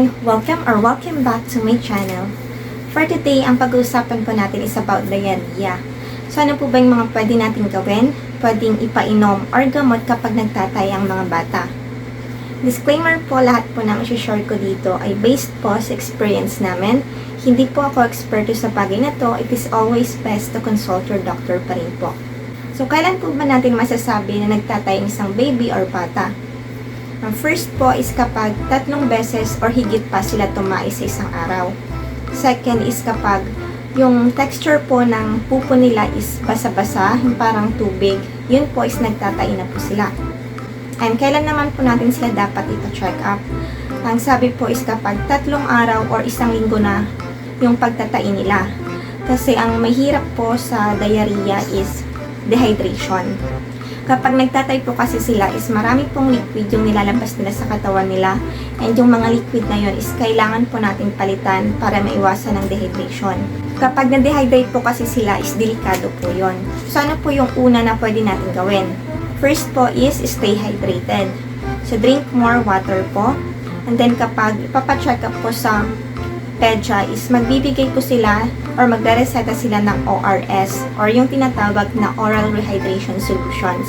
everyone! Welcome or welcome back to my channel. For today, ang pag-uusapan po natin is about diarrhea. So ano po ba yung mga pwede natin gawin? Pwedeng ipainom or gamot kapag nagtatay ang mga bata. Disclaimer po, lahat po ng isi-share ko dito ay based po sa experience namin. Hindi po ako eksperto sa bagay na to. It is always best to consult your doctor pa rin po. So, kailan po ba natin masasabi na nagtatay ang isang baby or bata? Ang first po is kapag tatlong beses or higit pa sila tumais sa isang araw. Second is kapag yung texture po ng pupo nila is basa-basa, parang tubig. Yun po is nagtatay na po sila. And kailan naman po natin sila dapat ipa-check up? Ang sabi po is kapag tatlong araw or isang linggo na yung pagtatai nila. Kasi ang mahirap po sa diarrhea is dehydration. Kapag nagtatay po kasi sila is marami pong liquid yung nilalabas nila sa katawan nila and yung mga liquid na yun is kailangan po natin palitan para maiwasan ng dehydration. Kapag na-dehydrate po kasi sila is delikado po yon. So ano po yung una na pwede natin gawin? First po is stay hydrated. So drink more water po. And then kapag ipapacheck up po sa PEDSA is magbibigay po sila or magre-reseta sila ng ORS or yung tinatawag na Oral Rehydration Solutions.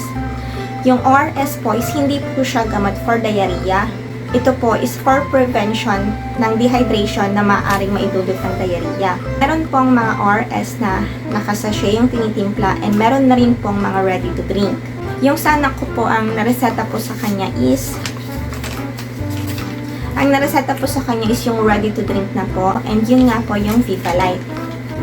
Yung ORS po is hindi po siya gamot for diarrhea. Ito po is for prevention ng dehydration na maaaring maidulot ng diarrhea. Meron pong mga ORS na nakasasya yung tinitimpla and meron na rin pong mga ready to drink. Yung sa anak ko po ang nareseta po sa kanya is ang nareseta po sa kanya is yung ready to drink na po and yun nga po yung Viva Light.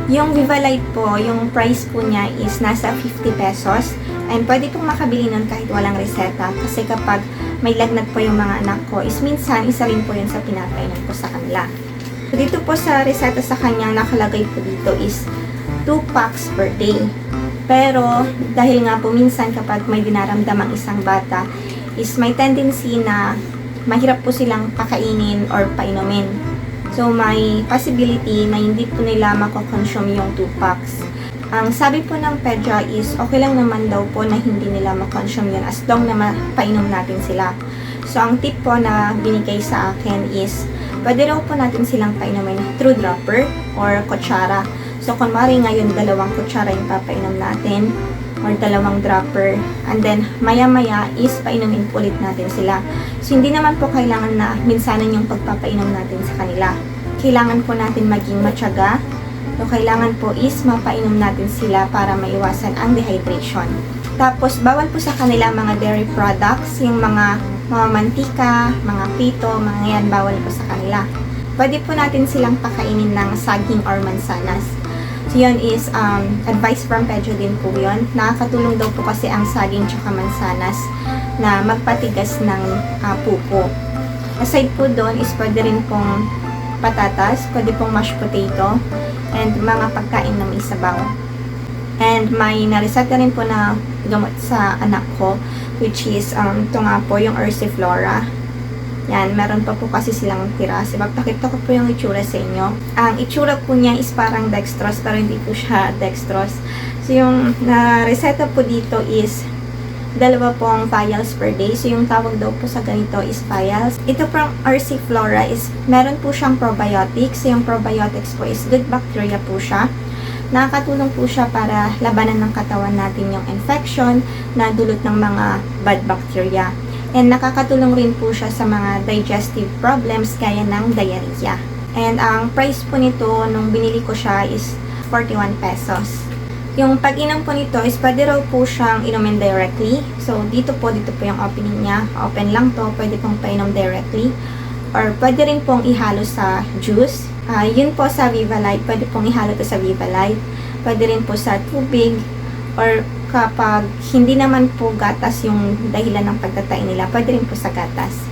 Yung Viva Light po, yung price po niya is nasa 50 pesos and pwede pong makabili nun kahit walang reseta kasi kapag may lagnat po yung mga anak ko is minsan isa rin po yun sa pinapainom ko sa kanila. So, dito po sa reseta sa kanya nakalagay po dito is 2 packs per day. Pero dahil nga po minsan kapag may dinaramdam ang isang bata is may tendency na mahirap po silang pakainin or painumin. So, may possibility na hindi po nila mako-consume yung 2 packs. Ang sabi po ng pedya is okay lang naman daw po na hindi nila makonsume yun as long na mapainom natin sila. So, ang tip po na binigay sa akin is pwede raw po natin silang painumin through dropper or kutsara. So, kunwari ngayon dalawang kutsara yung papainom natin or dalawang dropper. And then, maya-maya is painumin ulit natin sila. So, hindi naman po kailangan na minsanan yung pagpapainom natin sa kanila. Kailangan po natin maging matyaga. So, kailangan po is mapainom natin sila para maiwasan ang dehydration. Tapos, bawal po sa kanila mga dairy products, yung mga, mga mantika, mga pito, mga yan, bawal po sa kanila. Pwede po natin silang pakainin ng saging or mansanas. So, yun is um, advice from Pedro din po yun. Nakakatulong daw po kasi ang saging tsaka mansanas na magpatigas ng uh, pupo. Aside po doon is pwede rin pong patatas, pwede pong mashed potato, and mga pagkain na may sabaw. And may nareseta rin po na gamot sa anak ko, which is, um, ito nga po, yung Ursiflora. Yan, meron pa po kasi silang tira. So, magpakita ko po yung itsura sa inyo. Ang itsura po niya is parang dextrose, pero hindi po siya dextrose. So, yung na-reseta po dito is dalawa pong vials per day. So, yung tawag daw po sa ganito is vials. Ito pong RC Flora is, meron po siyang probiotics. So, yung probiotics po is good bacteria po siya. Nakakatulong po siya para labanan ng katawan natin yung infection na dulot ng mga bad bacteria. And nakakatulong rin po siya sa mga digestive problems gaya ng diarrhea. And ang price po nito nung binili ko siya is 41 pesos. Yung pag-inom po nito is pwede raw po siyang inumin directly. So, dito po, dito po yung opening niya. Open lang to, pwede pong painom directly. Or pwede rin pong ihalo sa juice. Ah, yun po sa Viva Light, pwede pong ihalo to sa Viva Light. Pwede rin po sa tubig. Or kapag hindi naman po gatas yung dahilan ng pagtatay nila, pwede rin po sa gatas.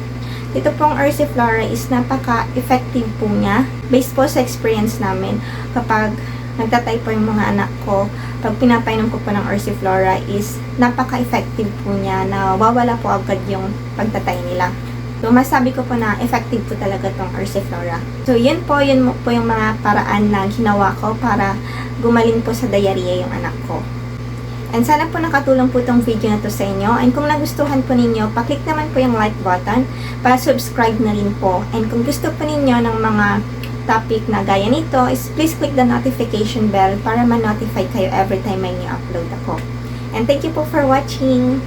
Ito pong Ursiflora is napaka-effective po niya. Based po sa experience namin, kapag nagtatay po yung mga anak ko, pag pinapainom ko po ng Ursiflora is napaka-effective po niya na wawala po agad yung pagtatay nila. So, masabi ko po na effective po talaga tong Ursiflora. So, yun po, yun po yung mga paraan na ginawa ko para gumaling po sa diarrhea yung anak ko. And sana po nakatulong po tong video na to sa inyo. And kung nagustuhan po ninyo, paklik naman po yung like button para subscribe na rin po. And kung gusto po ninyo ng mga topic na gaya nito, is please click the notification bell para ma-notify kayo every time may new upload ako. And thank you po for watching.